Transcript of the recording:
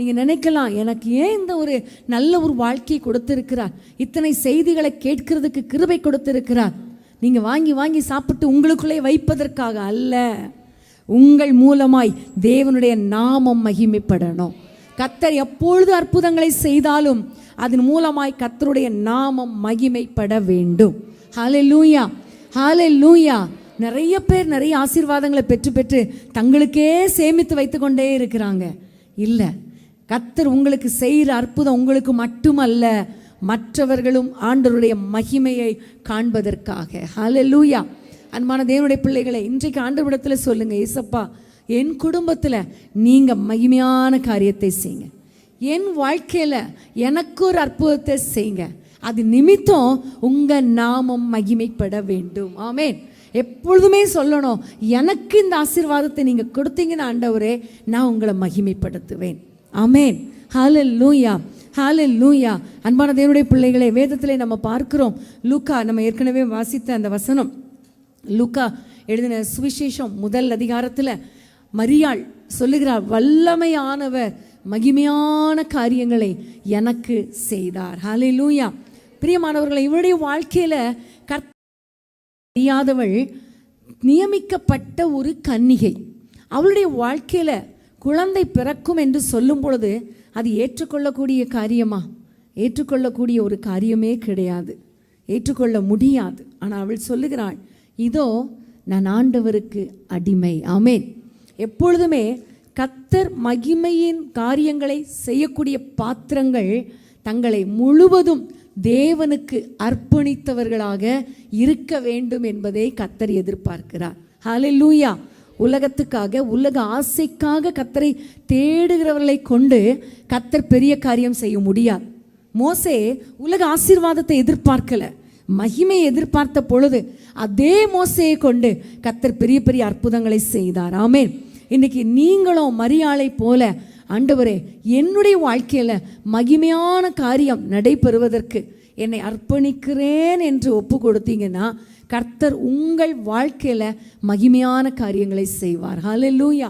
நீங்கள் நினைக்கலாம் எனக்கு ஏன் இந்த ஒரு நல்ல ஒரு வாழ்க்கையை கொடுத்திருக்கிறார்? இத்தனை செய்திகளை கேட்கிறதுக்கு கிருபை கொடுத்திருக்கிறார். நீங்கள் வாங்கி வாங்கி சாப்பிட்டு உங்களுக்குள்ளே வைப்பதற்காக அல்ல. உங்கள் மூலமாய் தேவனுடைய நாமம் மகிமைப்படணும். கத்தர் எப்பொழுது அற்புதங்களை செய்தாலும் அதன் மூலமாய் கத்தருடைய நாமம் மகிமைப்பட வேண்டும். ஹாலே லூயா ஹாலே லூயா நிறைய பேர் நிறைய ஆசீர்வாதங்களை பெற்று பெற்று தங்களுக்கே சேமித்து வைத்துக்கொண்டே இருக்கிறாங்க. இல்லை. கத்தர் உங்களுக்கு செய்கிற அற்புதம் உங்களுக்கு மட்டுமல்ல மற்றவர்களும் ஆண்டவருடைய மகிமையை காண்பதற்காக. ஹலலூயா லூயா அன்பான தேவனுடைய பிள்ளைகளை இன்றைக்கு ஆண்டவரிடத்தில் சொல்லுங்க ஏசப்பா என் குடும்பத்தில் நீங்கள் மகிமையான காரியத்தை செய்யுங்க. என் வாழ்க்கையில் எனக்கு ஒரு அற்புதத்தை செய்யுங்க. அது நிமித்தம் உங்கள் நாமம் மகிமைப்பட வேண்டும். ஆமேன் எப்பொழுதுமே சொல்லணும் எனக்கு இந்த ஆசீர்வாதத்தை நீங்கள் கொடுத்தீங்கன்னு ஆண்டவரே நான் உங்களை மகிமைப்படுத்துவேன். அமேன் ஹாலல் லூயா ஹாலல் லூயா அன்பான தேவனுடைய பிள்ளைகளை வேதத்திலே நம்ம பார்க்கிறோம். லூக்கா நம்ம ஏற்கனவே வாசித்த அந்த வசனம். லூக்கா எழுதின சுவிசேஷம் முதல் அதிகாரத்தில் மரியாள் சொல்லுகிறார் வல்லமையானவர் மகிமையான காரியங்களை எனக்கு செய்தார். ஹாலே லூயா பிரியமானவர்களை இவருடைய வாழ்க்கையில் கர்த்த நியமிக்கப்பட்ட ஒரு கன்னிகை. அவளுடைய வாழ்க்கையில் குழந்தை பிறக்கும் என்று சொல்லும் பொழுது அது ஏற்றுக்கொள்ளக்கூடிய காரியமா? ஏற்றுக்கொள்ளக்கூடிய ஒரு காரியமே கிடையாது. ஏற்றுக்கொள்ள முடியாது. ஆனால் அவள் சொல்லுகிறாள் இதோ நான் ஆண்டவருக்கு அடிமை. ஆமேன். எப்பொழுதுமே கத்தர் மகிமையின் காரியங்களை செய்யக்கூடிய பாத்திரங்கள் தங்களை முழுவதும் தேவனுக்கு அர்ப்பணித்தவர்களாக இருக்க வேண்டும் என்பதை கத்தர் எதிர்பார்க்கிறார். லூயா உலகத்துக்காக உலக ஆசைக்காக கத்தரை தேடுகிறவர்களை கொண்டு கத்தர் பெரிய காரியம் செய்ய முடியாது. மோசே உலக ஆசீர்வாதத்தை எதிர்பார்க்கல. மகிமை எதிர்பார்த்த பொழுது அதே மோசையை கொண்டு கத்தர் பெரிய பெரிய அற்புதங்களை செய்தார். ஆமேன். இன்னைக்கு நீங்களும் மரியாளை போல ஆண்டவரே என்னுடைய வாழ்க்கையில் மகிமையான காரியம் நடைபெறுவதற்கு என்னை அர்ப்பணிக்கிறேன் என்று ஒப்பு கொடுத்தீங்கன்னா கர்த்தர் உங்கள் வாழ்க்கையில் மகிமையான காரியங்களை செய்வார். ஹலெல்லூயா